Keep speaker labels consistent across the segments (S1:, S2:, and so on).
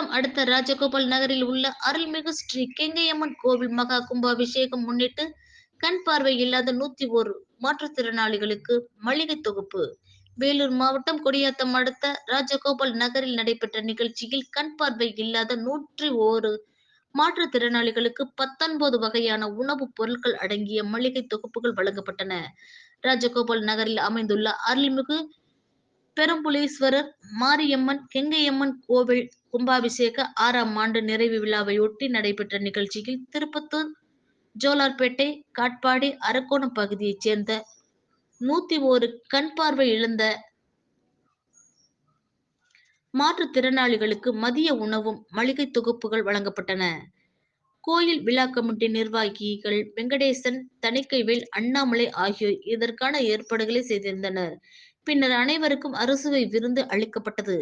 S1: மாவட்டம் அடுத்த ராஜகோபால் நகரில் உள்ள அருள்மிகு ஸ்ரீ கெங்கையம்மன் கோவில் மகா கும்பாபிஷேகம் முன்னிட்டு கண் பார்வை இல்லாத நூத்தி ஒரு மாற்றுத்திறனாளிகளுக்கு மளிகை தொகுப்பு. வேலூர் மாவட்டம் கொடியாத்தம் அடுத்த ராஜகோபால் நகரில் நடைபெற்ற நிகழ்ச்சியில் கண் பார்வை இல்லாத நூற்றி ஓரு மாற்றுத்திறனாளிகளுக்கு பத்தொன்பது வகையான உணவுப் பொருட்கள் அடங்கிய மளிகை தொகுப்புகள் வழங்கப்பட்டன. ராஜகோபால் நகரில் அமைந்துள்ள அருள்மிகு பெரும்புலீஸ்வரர் மாரியம்மன் கெங்கையம்மன் கோவில் கும்பாபிஷேக ஆறாம் ஆண்டு நிறைவு விழாவையொட்டி நடைபெற்ற நிகழ்ச்சியில் திருப்பத்தூர் ஜோலார்பேட்டை காட்பாடி அரக்கோணம் பகுதியைச் சேர்ந்த நூத்தி ஒரு கண் பார்வை இழந்த மாற்றுத்திறனாளிகளுக்கு மதிய உணவும் மளிகை தொகுப்புகள் வழங்கப்பட்டன. கோயில் விழா கமிட்டி நிர்வாகிகள் வெங்கடேசன் தணிக்கைவேல் அண்ணாமலை ஆகியோர் இதற்கான ஏற்பாடுகளை செய்திருந்தனர். பின்னர் அனைவருக்கும் அறுசுவை விருந்து அளிக்கப்பட்டது.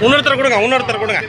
S2: இன்னொருத்தர் கொடுங்க இன்னொருத்தர் கொடுங்க.